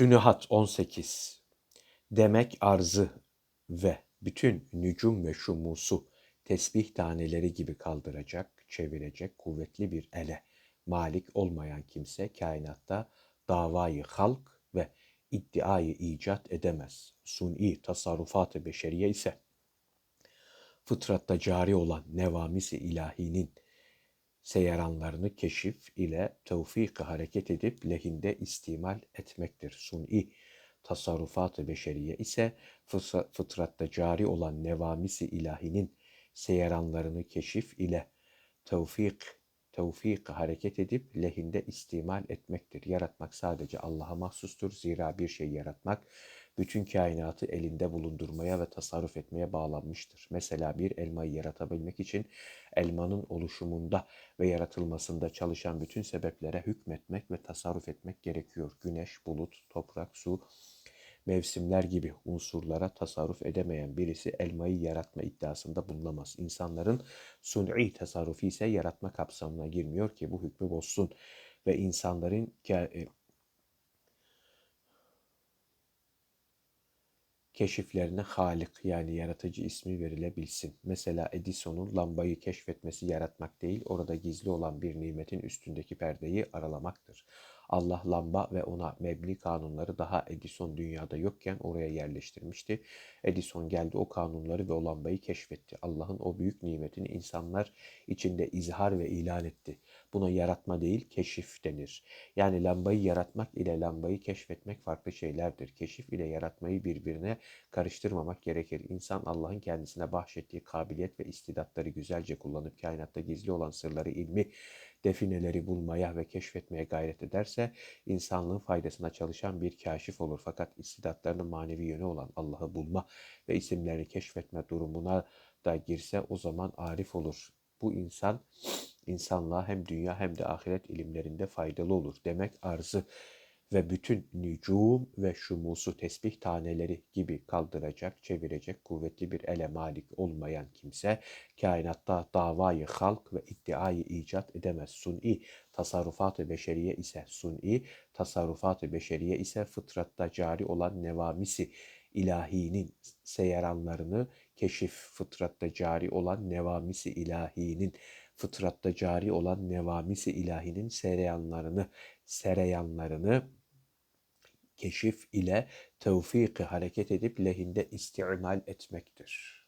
Sünuhat 18 Demek arzı ve bütün nücum ve şumusu tesbih taneleri gibi kaldıracak, çevirecek kuvvetli bir ele malik olmayan kimse kainatta davayı halk ve iddiayı icat edemez. Suni tasarrufat-ı beşeriye ise fıtratta cari olan nevamisi ilahinin seyaranlarını keşif ile tevfik hareket edip lehinde istimal etmektir. Suni tasarrufat-ı beşeriye ise fıtratta cari olan nevamisi ilahinin seyaranlarını keşif ile tevfik tevfik hareket edip lehinde istimal etmektir. Yaratmak sadece Allah'a mahsustur. Zira bir şey yaratmak bütün kainatı elinde bulundurmaya ve tasarruf etmeye bağlanmıştır. Mesela bir elmayı yaratabilmek için elmanın oluşumunda ve yaratılmasında çalışan bütün sebeplere hükmetmek ve tasarruf etmek gerekiyor. Güneş, bulut, toprak, su, mevsimler gibi unsurlara tasarruf edemeyen birisi elmayı yaratma iddiasında bulunamaz. İnsanların suni tasarrufu ise yaratma kapsamına girmiyor ki bu hükmü bozsun ve insanların keşiflerine Halik yani yaratıcı ismi verilebilsin. Mesela Edison'un lambayı keşfetmesi yaratmak değil, orada gizli olan bir nimetin üstündeki perdeyi aralamaktır. Allah lamba ve ona mebni kanunları daha Edison dünyada yokken oraya yerleştirmişti. Edison geldi o kanunları ve o lambayı keşfetti. Allah'ın o büyük nimetini insanlar içinde izhar ve ilan etti. Buna yaratma değil keşif denir. Yani lambayı yaratmak ile lambayı keşfetmek farklı şeylerdir. Keşif ile yaratmayı birbirine karıştırmamak gerekir. İnsan Allah'ın kendisine bahşettiği kabiliyet ve istidatları güzelce kullanıp kainatta gizli olan sırları ilmi defineleri bulmaya ve keşfetmeye gayret ederse insanlığın faydasına çalışan bir kaşif olur. Fakat istidatlarının manevi yönü olan Allah'ı bulma ve isimlerini keşfetme durumuna da girse o zaman arif olur. Bu insan insanlığa hem dünya hem de ahiret ilimlerinde faydalı olur. Demek arzı ve bütün nücum ve şumusu tesbih taneleri gibi kaldıracak, çevirecek kuvvetli bir ele malik olmayan kimse kainatta davayı halk ve iddiayı icat edemez. Suni tasarrufat-ı beşeriye ise suni tasarrufat-ı beşeriye ise fıtratta cari olan nevamisi ilahinin seyaranlarını keşif fıtratta cari olan nevamisi ilahinin fıtratta cari olan nevamisi ilahinin sereyanlarını sereyanlarını keşif ile tevfiki hareket edip lehinde istimal etmektir.